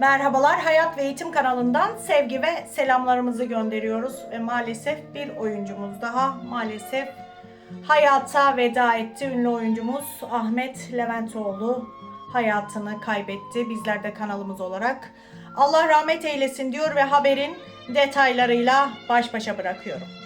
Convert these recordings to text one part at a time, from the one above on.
Merhabalar Hayat ve Eğitim kanalından sevgi ve selamlarımızı gönderiyoruz ve maalesef bir oyuncumuz daha maalesef hayata veda etti. Ünlü oyuncumuz Ahmet Leventoğlu hayatını kaybetti. Bizler de kanalımız olarak Allah rahmet eylesin diyor ve haberin detaylarıyla baş başa bırakıyorum.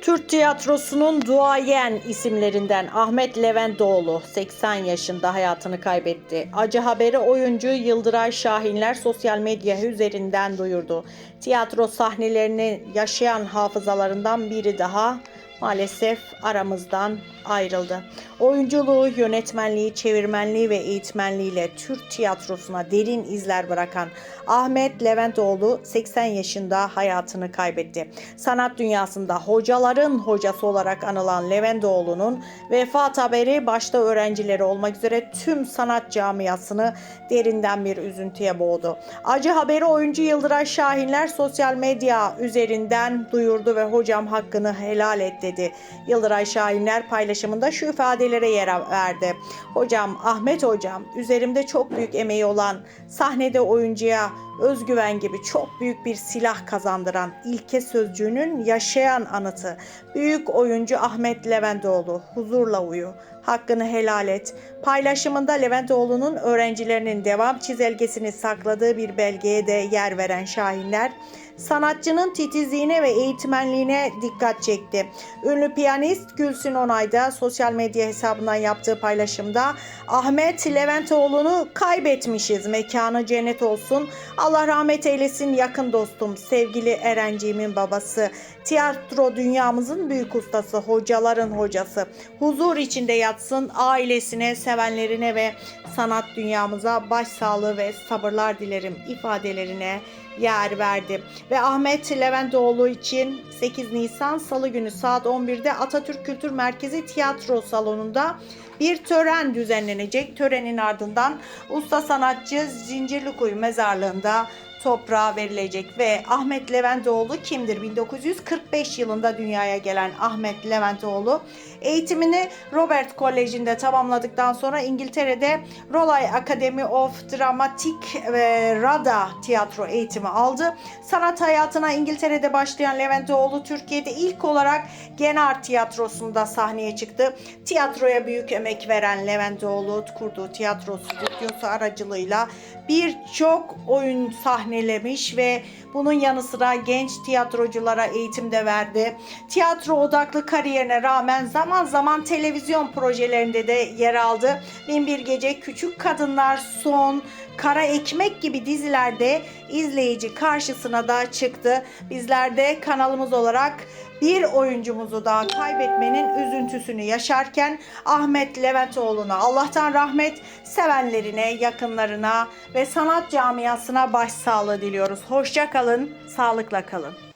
Türk tiyatrosunun duayen isimlerinden Ahmet Leventoğlu 80 yaşında hayatını kaybetti. Acı haberi oyuncu Yıldıray Şahinler sosyal medya üzerinden duyurdu. Tiyatro sahnelerini yaşayan hafızalarından biri daha maalesef aramızdan ayrıldı. Oyunculuğu, yönetmenliği, çevirmenliği ve eğitmenliğiyle Türk tiyatrosuna derin izler bırakan Ahmet Leventoğlu 80 yaşında hayatını kaybetti. Sanat dünyasında hocaların hocası olarak anılan Leventoğlu'nun vefat haberi başta öğrencileri olmak üzere tüm sanat camiasını derinden bir üzüntüye boğdu. Acı haberi oyuncu Yıldıray Şahinler sosyal medya üzerinden duyurdu ve hocam hakkını helal et dedi. Yıldıray Şahinler paylaşımında şu ifadelere yer verdi. Hocam Ahmet hocam üzerimde çok büyük emeği olan sahnede oyuncuya özgüven gibi çok büyük bir silah kazandıran ilke sözcüğünün yaşayan anıtı. Büyük oyuncu Ahmet Leventoğlu huzurla uyu. Hakkını helal et. Paylaşımında Leventoğlu'nun öğrencilerinin devam çizelgesini sakladığı bir belgeye de yer veren Şahinler, sanatçının titizliğine ve eğitmenliğine dikkat çekti. Ünlü piyanist Gülsün Onay da sosyal medya hesabından yaptığı paylaşımda Ahmet Leventoğlu'nu kaybetmişiz. Mekanı cennet olsun. Allah rahmet eylesin yakın dostum, sevgili Erenciğimin babası, tiyatro dünyamızın büyük ustası, hocaların hocası. Huzur içinde yatsın, ailesine, sevenlerine ve sanat dünyamıza başsağlığı ve sabırlar dilerim ifadelerine yer verdi. Ve Ahmet Leventoğlu için 8 Nisan Salı günü saat 11'de Atatürk Kültür Merkezi Tiyatro Salonu'nda bir tören düzenlenecek. Törenin ardından usta sanatçı Zincirlikuyu Mezarlığı'nda 감사합니다. Toprağa verilecek ve Ahmet Leventoğlu kimdir? 1945 yılında dünyaya gelen Ahmet Leventoğlu eğitimini Robert Koleji'nde tamamladıktan sonra İngiltere'de Rolay Academy of Dramatic ve Rada tiyatro eğitimi aldı. Sanat hayatına İngiltere'de başlayan Leventoğlu Türkiye'de ilk olarak Genar Tiyatrosu'nda sahneye çıktı. Tiyatroya büyük emek veren Leventoğlu kurduğu tiyatro stüdyosu aracılığıyla birçok oyun sahnelemiş ve bunun yanı sıra genç tiyatroculara eğitim de verdi. Tiyatro odaklı kariyerine rağmen zaman zaman televizyon projelerinde de yer aldı. Binbir Gece, Küçük Kadınlar, Son, Kara Ekmek gibi dizilerde izleyici karşısına da çıktı. Bizler de kanalımız olarak bir oyuncumuzu daha kaybetmenin üzüntüsünü yaşarken Ahmet Leventoğlu'na Allah'tan rahmet, sevenlerine, yakınlarına ve sanat camiasına başsağlığı diliyoruz. Hoşça kalın, sağlıkla kalın.